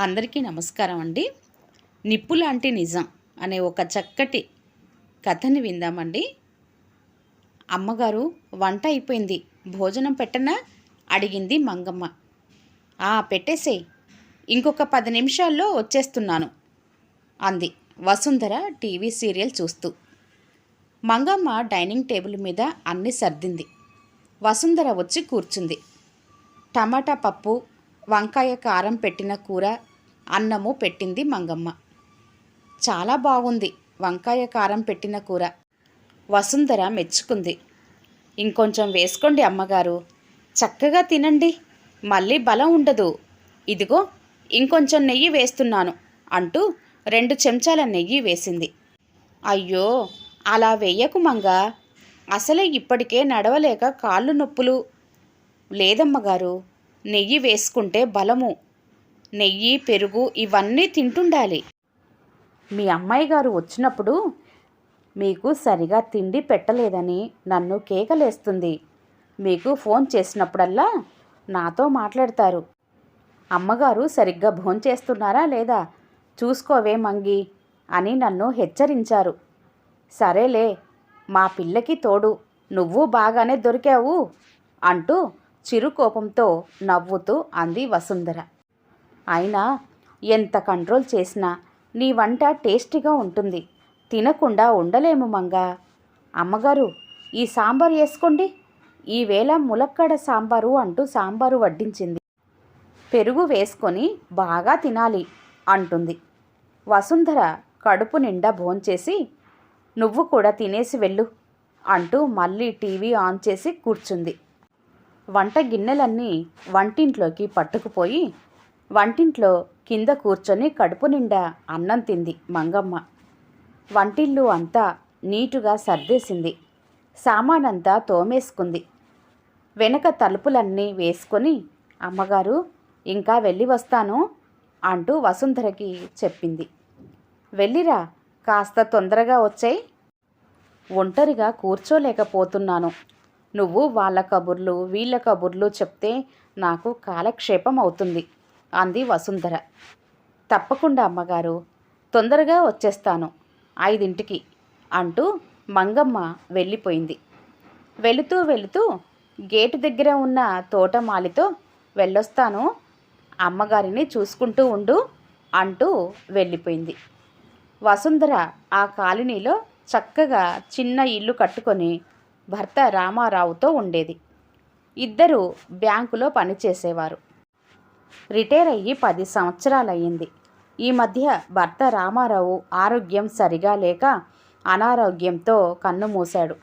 అందరికీ నమస్కారం అండి. నిప్పు లాంటి నిజం అనే ఒక చక్కటి కథని విందామండి. అమ్మగారు వంట అయిపోయింది. భోజనం పెట్టనా? అడిగింది మంగమ్మ. ఆ పెట్టేసేయ్. ఇంకొక పది నిమిషాల్లో వచ్చేస్తున్నాను అంది వసుంధర టీవీ సీరియల్ చూస్తూ. మంగమ్మ డైనింగ్ టేబుల్ మీద అన్ని సర్దింది. వసుంధర వచ్చి కూర్చుంది. టమాటా పప్పు వంకాయ కారం పెట్టిన కూర అన్నము పెట్టింది మంగమ్మ. చాలా బాగుంది వంకాయ కారం పెట్టిన కూర. వసుంధర మెచ్చుకుంది. ఇంకొంచెం వేసుకోండి అమ్మగారు. చక్కగా తినండి. మళ్ళీ బలం ఉండదు. ఇదిగో ఇంకొంచెం నెయ్యి వేస్తున్నాను అంటూ రెండు చెంచాల నెయ్యి వేసింది. అయ్యో అలా వెయ్యకు మంగ. అసలే ఇప్పటికే నడవలేక కాళ్ళు నొప్పులు. లేదమ్మగారు నెయ్యి వేసుకుంటే బలము. నెయ్యి పెరుగు ఇవన్నీ తింటుండాలి. మీ అమ్మాయి గారు వచ్చినప్పుడు మీకు సరిగా తిండి పెట్టలేదని నన్ను కేకలేస్తుంది. మీకు ఫోన్ చేసినప్పుడల్లా నాతో మాట్లాడతారు. అమ్మగారు సరిగ్గా భోంచేస్తున్నారా లేదా? చూసుకోవే మంగి అని నన్ను హెచ్చరించారు. సరేలే మా పిల్లకి తోడు నువ్వు బాగానే దొరికావు అంటూ చిరుకోపంతో నవ్వుతూ అంది వసుంధర. అయినా ఎంత కంట్రోల్ చేసినా నీ వంట టేస్టీగా ఉంటుంది. తినకుండా ఉండలేము మంగా. అమ్మగారు ఈ సాంబారు వేసుకోండి. ఈవేళ ములక్కడ సాంబారు అంటూ సాంబారు వడ్డించింది. పెరుగు వేసుకొని బాగా తినాలి అంటుంది. వసుంధర కడుపు నిండా భోంచేసి నువ్వు కూడా తినేసి వెళ్ళు అంటూ మళ్ళీ టీవీ ఆన్ చేసి కూర్చుంది. వంట గిన్నెలన్నీ వంటింట్లోకి పట్టుకుపోయి వంటింట్లో కింద కూర్చొని కడుపు నిండా అన్నం తింది మంగమ్మ. వంటిల్లు అంతా నీటుగా సర్దేసింది. సామానంతా తోమేసుకుంది. వెనక తలుపులన్నీ వేసుకొని అమ్మగారు ఇంకా వెళ్ళి వస్తాను అంటూ వసుంధరకి చెప్పింది. వెళ్ళిరా కాస్త తొందరగా వచ్చాయి. ఒంటరిగా కూర్చోలేకపోతున్నాను. నువ్వు వాళ్ళ కబుర్లు వీళ్ళ కబుర్లు చెప్తే నాకు కాలక్షేపం అవుతుంది అంది వసుంధర. తప్పకుండా అమ్మగారు తొందరగా వచ్చేస్తాను ఐదింటికి అంటూ మంగమ్మ వెళ్ళిపోయింది. వెళుతూ వెళుతూ గేటు దగ్గర ఉన్న తోటమాలితో వెళ్ళొస్తాను అమ్మగారిని చూసుకుంటూ ఉండు అంటూ వెళ్ళిపోయింది. వసుంధర ఆ కాలనీలో చక్కగా చిన్న ఇల్లు కట్టుకొని భర్త రామారావుతో ఉండేది. ఇద్దరు బ్యాంకులో పనిచేసేవారు. రిటైర్ అయ్యి పది సంవత్సరాలయ్యింది. ఈ మధ్య భర్త రామారావు ఆరోగ్యం సరిగా లేక అనారోగ్యంతో కన్ను మూశాడు.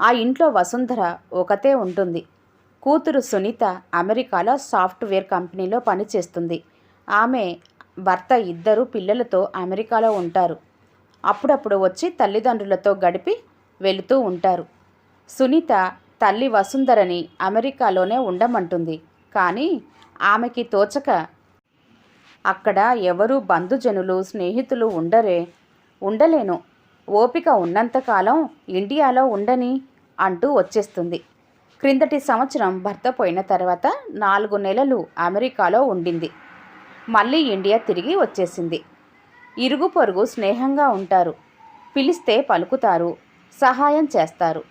ఆ ఇంట్లో వసుంధర ఒకతే ఉంటుంది. కూతురు సునీత అమెరికాలో సాఫ్ట్వేర్ కంపెనీలో పనిచేస్తుంది. ఆమె భర్త ఇద్దరు పిల్లలతో అమెరికాలో ఉంటారు. అప్పుడప్పుడు వచ్చి తల్లిదండ్రులతో గడిపి వెళుతూ ఉంటారు. సునీత తల్లి వసుంధరని అమెరికాలోనే ఉండమంటుంది. కానీ ఆమెకి తోచక అక్కడ ఎవరు బంధుజనులు స్నేహితులు ఉండరే ఉండలేను. ఓపిక ఉన్నంతకాలం ఇండియాలో ఉండని అంటూ వచ్చేస్తుంది. క్రిందటి సంవత్సరం భర్త పోయిన తర్వాత నాలుగు నెలలు అమెరికాలో ఉండింది. మళ్ళీ ఇండియా తిరిగి వచ్చేసింది. ఇరుగు పొరుగు స్నేహంగా ఉంటారు. పిలిస్తే పలుకుతారు సహాయం చేస్తారు.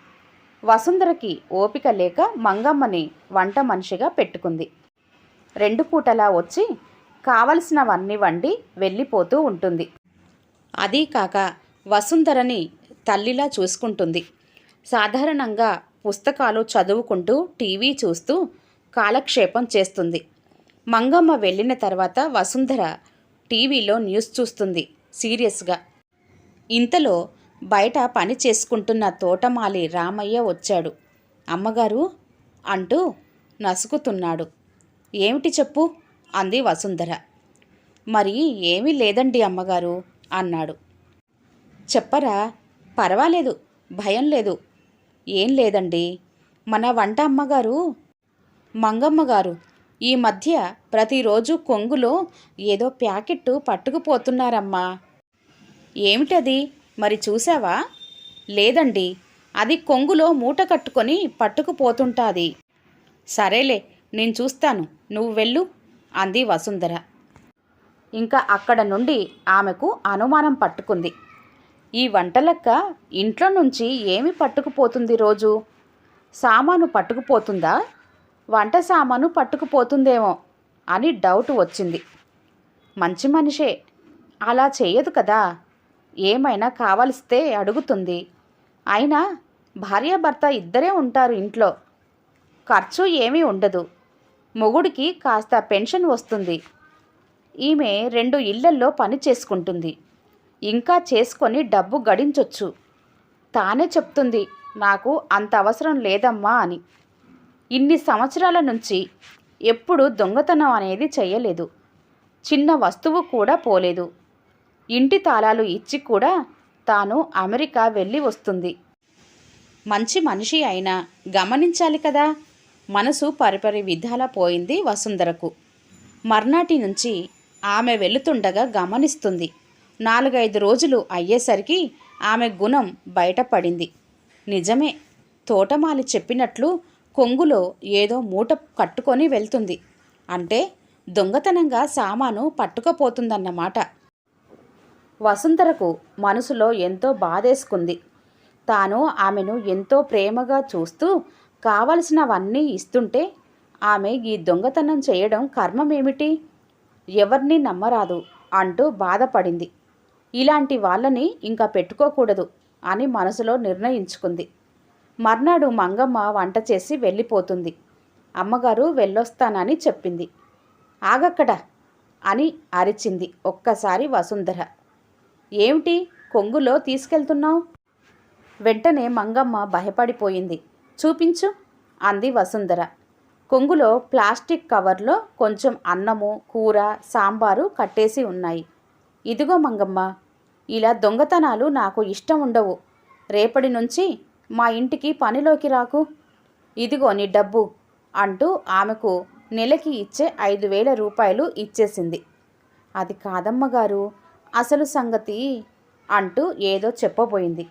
వసుంధరకి ఓపిక లేక మంగమ్మని వంట మనిషిగా పెట్టుకుంది. రెండు పూటలా వచ్చి కావలసినవన్నీ వండి వెళ్ళిపోతూ ఉంటుంది. అదీ కాక వసుంధరని తల్లిలా చూసుకుంటుంది. సాధారణంగా పుస్తకాలు చదువుకుంటూ టీవీ చూస్తూ కాలక్షేపం చేస్తుంది. మంగమ్మ వెళ్ళిన తర్వాత వసుంధర టీవీలో న్యూస్ చూస్తుంది సీరియస్గా. ఇంతలో బయట పని చేసుకుంటున్న తోటమాలి రామయ్య వచ్చాడు. అమ్మగారు అంటూ నసుకుతున్నాడు. ఏమిటి చెప్పు? అంది వసుంధర. మరి ఏమీ లేదండి అమ్మగారు అన్నాడు. చెప్పరా? పర్వాలేదు భయం లేదు. ఏం లేదండి. మన వంట అమ్మగారు? మంగమ్మగారు ఈ మధ్య ప్రతిరోజు కొంగులో ఏదో ప్యాకెట్టు పట్టుకుపోతున్నారమ్మా. ఏమిటది? మరి చూసావా లేదండి అది కొంగులో మూట కట్టుకొని పట్టుకుపోతుంటాది. సరేలే నేను చూస్తాను. నువ్వు వెళ్ళు అంది వసుంధర. ఇంకా అక్కడ నుండి ఆమెకు అనుమానం పట్టుకుంది. ఈ వంటలక్క ఇంట్లో నుంచి ఏమి పట్టుకుపోతుంది రోజు? సామాను పట్టుకుపోతుందా? వంట సామాను పట్టుకుపోతుందేమో అని డౌట్ వచ్చింది. మంచి మనిషే అలా చేయదు కదా. ఏమైనా కావలిస్తే అడుగుతుంది. అయినా భార్యాభర్త ఇద్దరే ఉంటారు ఇంట్లో. ఖర్చు ఏమీ ఉండదు. మొగుడికి కాస్త పెన్షన్ వస్తుంది. ఈమె రెండు ఇళ్ళల్లో పని చేసుకుంటుంది. ఇంకా చేసుకొని డబ్బు గడించొచ్చు. తానే చెప్తుంది నాకు అంత అవసరం లేదమ్మా అని. ఇన్ని సంవత్సరాల నుంచి ఎప్పుడు దొంగతనం అనేది చేయలేదు. చిన్న వస్తువు కూడా పోలేదు. ఇంటి తాళాలు ఇచ్చి కూడా తాను అమెరికా వెళ్ళి వస్తుంది. మంచి మనిషి అయినా గమనించాలి కదా. మనసు పరిపరి విధాలా పోయింది వసుంధరకు. మర్నాటి నుంచి ఆమె వెళుతుండగా గమనిస్తుంది. నాలుగైదు రోజులు అయ్యేసరికి ఆమె గుణం బయటపడింది. నిజమే తోటమాలి చెప్పినట్లు కొంగులో ఏదో మూట కట్టుకొని వెళ్తుంది. అంటే దొంగతనంగా సామాను పట్టుకపోతుందన్నమాట. వసుంధరకు మనసులో ఎంతో బాధేసుకుంది. తాను ఆమెను ఎంతో ప్రేమగా చూస్తూ కావలసినవన్నీ ఇస్తుంటే ఆమె ఈ దొంగతనం చేయడం కర్మమేమిటి? ఎవరిని నమ్మరాదు అంటూ బాధపడింది. ఇలాంటి వాళ్ళని ఇంకా పెట్టుకోకూడదు అని మనసులో నిర్ణయించుకుంది. మర్నాడు మంగమ్మ వంట చేసి వెళ్ళిపోతుంది. అమ్మగారు వెళ్ళొస్తానని చెప్పింది. ఆగక్కడ అని అరిచింది ఒక్కసారి వసుంధర. ఏమిటి కొంగులో తీసుకెళ్తున్నావు? వెంటనే మంగమ్మ భయపడిపోయింది. చూపించు అంది వసుంధర. కొంగులో ప్లాస్టిక్ కవర్లో కొంచెం అన్నము కూర సాంబారు కట్టేసి ఉన్నాయి. ఇదిగో మంగమ్మ ఇలా దొంగతనాలు నాకు ఇష్టం ఉండవు. రేపటి నుంచి మా ఇంటికి పనిలోకి రాకు. ఇదిగో నీ డబ్బు అంటూ ఆమెకు నెలకి ఇచ్చే ఐదు వేల రూపాయలు ఇచ్చేసింది. అది కాదమ్మగారు అసలు సంగతి అంటూ ఏదో చెప్పబోయింది.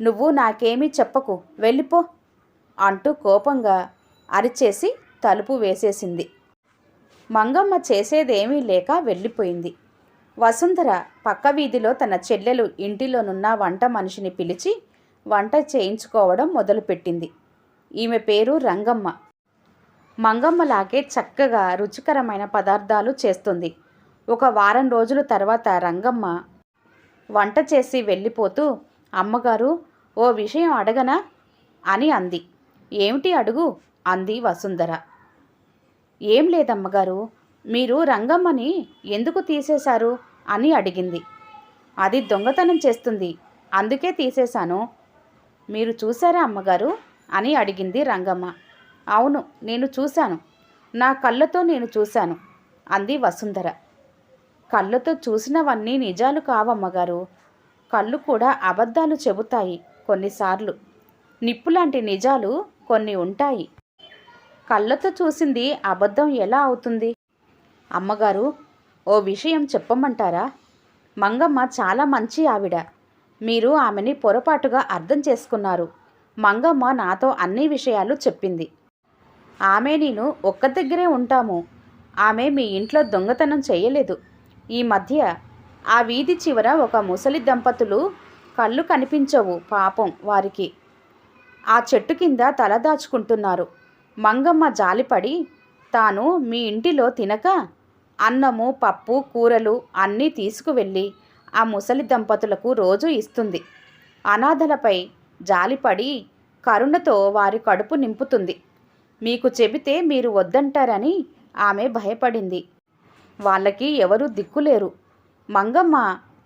నువ్వు నాకేమీ చెప్పకు వెళ్ళిపో. అంటూ కోపంగా అరిచేసి తలుపు వేసేసింది. మంగమ్మ చేసేదేమీ లేక వెళ్ళిపోయింది. వసుంధర పక్క వీధిలో తన చెల్లెలు ఇంటిలోనున్న వంట మనిషిని పిలిచి వంట చేయించుకోవడం మొదలుపెట్టింది. ఈమె పేరు రంగమ్మ. మంగమ్మలాగే చక్కగా రుచికరమైన పదార్థాలు చేస్తుంది. ఒక వారం రోజుల తర్వాత రంగమ్మ వంట చేసి వెళ్ళిపోతూ అమ్మగారు ఓ విషయం అడగనా? అని అంది. ఏమిటి అడుగు? అంది వసుంధర. ఏం లేదమ్మగారు మీరు రంగమ్మని ఎందుకు తీసేశారు? అని అడిగింది. అది దొంగతనం చేస్తుంది అందుకే తీసేశాను. మీరు చూసారా అమ్మగారు? అని అడిగింది రంగమ్మ. అవును నేను చూశాను. నా కళ్ళతో నేను చూశాను అంది వసుంధర. కళ్ళతో చూసినవన్నీ నిజాలు కావమ్మగారు. కళ్ళు కూడా అబద్ధాలు చెబుతాయి కొన్నిసార్లు. నిప్పులాంటి నిజాలు కొన్ని ఉంటాయి. కళ్ళతో చూసింది అబద్ధం ఎలా అవుతుంది? అమ్మగారు ఓ విషయం చెప్పమంటారా? మంగమ్మ చాలా మంచి ఆవిడ. మీరు ఆమెని పొరపాటుగా అర్థం చేసుకున్నారు. మంగమ్మ నాతో అన్ని విషయాలు చెప్పింది. ఆమె నేను ఒక్క దగ్గరే ఉంటాము. ఆమె మీ ఇంట్లో దొంగతనం చేయలేదు. ఈ మధ్య ఆ వీధి చివర ఒక ముసలి దంపతులు కళ్ళు కనిపించవు పాపం వారికి. ఆ చెట్టు కింద తలదాచుకుంటున్నారు మంగమ్మ జాలిపడి తాను మీ ఇంటిలో తినక అన్నము పప్పు కూరలు అన్నీ తీసుకువెళ్ళి ఆ ముసలి దంపతులకు రోజు ఇస్తుంది. అనాథలపై జాలిపడి కరుణతో వారి కడుపు నింపుతుంది. మీకు చెబితే మీరు వద్దంటారని ఆమె భయపడింది. వాళ్ళకి ఎవరూ దిక్కులేరు. మంగమ్మ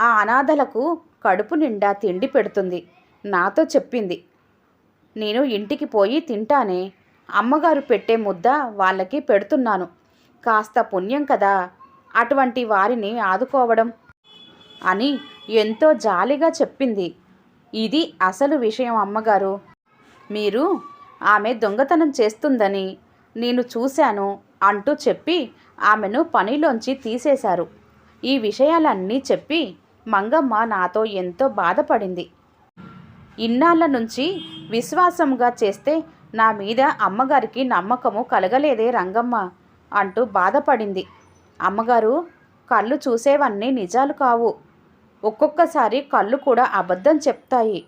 ఆ అనాథలకు కడుపు నిండా తిండి పెడుతుంది. నాతో చెప్పింది. నేను ఇంటికి పోయి తింటానే. అమ్మగారు పెట్టే ముద్ద వాళ్ళకి పెడుతున్నాను. కాస్త పుణ్యం కదా. అటువంటి వారిని ఆదుకోవడం అని ఎంతో జాలిగా చెప్పింది. ఇది అసలు విషయం అమ్మగారు. మీరు ఆమె దొంగతనం చేస్తుందని నేను చూశాను అంటూ చెప్పి ఆమెను పనిలోంచి తీసేశారు. ఈ విషయాలన్నీ చెప్పి మంగమ్మ నాతో ఎంతో బాధపడింది. ఇన్నాళ్ళ నుంచి విశ్వాసంగా చేస్తే నా మీద అమ్మగారికి నమ్మకము కలగలేదే రంగమ్మ అంటూ బాధపడింది. అమ్మగారు కళ్ళు చూసేవన్నీ నిజాలు కావు. ఒక్కొక్కసారి కళ్ళు కూడా అబద్ధం చెప్తాయి.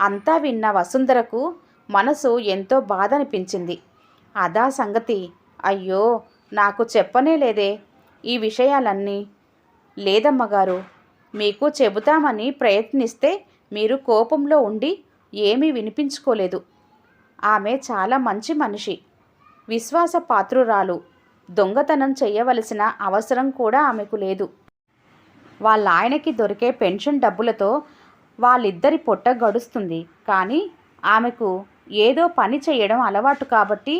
అంతా విన్న వసుంధరకు మనసు ఎంతో బాధ అనిపించింది అదా సంగతి. అయ్యో నాకు చెప్పనే లేదే ఈ విషయాలన్నీ. లేదమ్మగారు మీకు చెబుతామని ప్రయత్నిస్తే మీరు కోపంలో ఉండి ఏమీ వినిపించుకోలేదు. ఆమె చాలా మంచి మనిషి. విశ్వాసపాత్రురాలు. దొంగతనం చేయవలసిన అవసరం కూడా ఆమెకు లేదు. వాళ్ళ ఆయనకి దొరికే పెన్షన్ డబ్బులతో వాళ్ళిద్దరి పొట్ట గడుస్తుంది. కానీ ఆమెకు ఏదో పని చేయడం అలవాటు కాబట్టి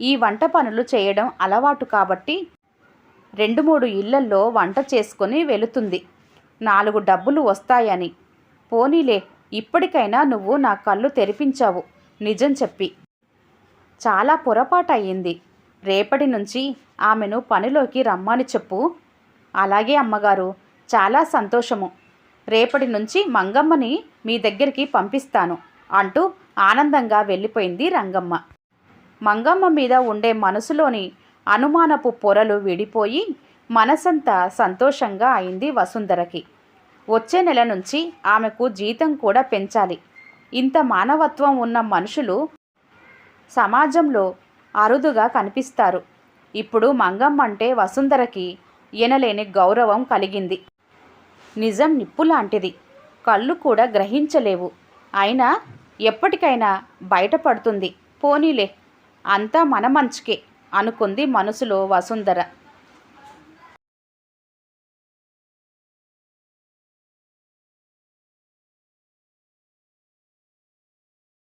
ఈ వంట పనులు చేయడం అలవాటు కాబట్టి రెండు మూడు ఇళ్ళల్లో వంట చేసుకొని వెళుతుంది. నాలుగు డబ్బులు వస్తాయని పోనీలే ఇప్పటికైనా నువ్వు నా కళ్ళు తెరిపించావు నిజం చెప్పి. చాలా పొరపాటు అయ్యింది రేపటి నుంచి ఆమెను పనిలోకి రమ్మని చెప్పు. అలాగే అమ్మగారు చాలా సంతోషము. రేపటి నుంచి మంగమ్మని మీ దగ్గరికి పంపిస్తాను అంటూ ఆనందంగా వెళ్ళిపోయింది రంగమ్మ. మంగమ్మ మీద ఉండే మనసులోని అనుమానపు పొరలు విడిపోయి మనసంతా సంతోషంగా అయింది వసుంధరకి. వచ్చే నెల నుంచి ఆమెకు జీతం కూడా పెంచాలి. ఇంత మానవత్వం ఉన్న మనుషులు సమాజంలో అరుదుగా కనిపిస్తారు. ఇప్పుడు మంగమ్మ అంటే వసుంధరకి ఎనలేని గౌరవం కలిగింది. నిజం నిప్పు లాంటిది. కళ్ళు కూడా గ్రహించలేవు. అయినా ఎప్పటికైనా బయటపడుతుంది. పోనీలే అంతా మన మంచికే అనుకుంది మనసులో వసుంధర.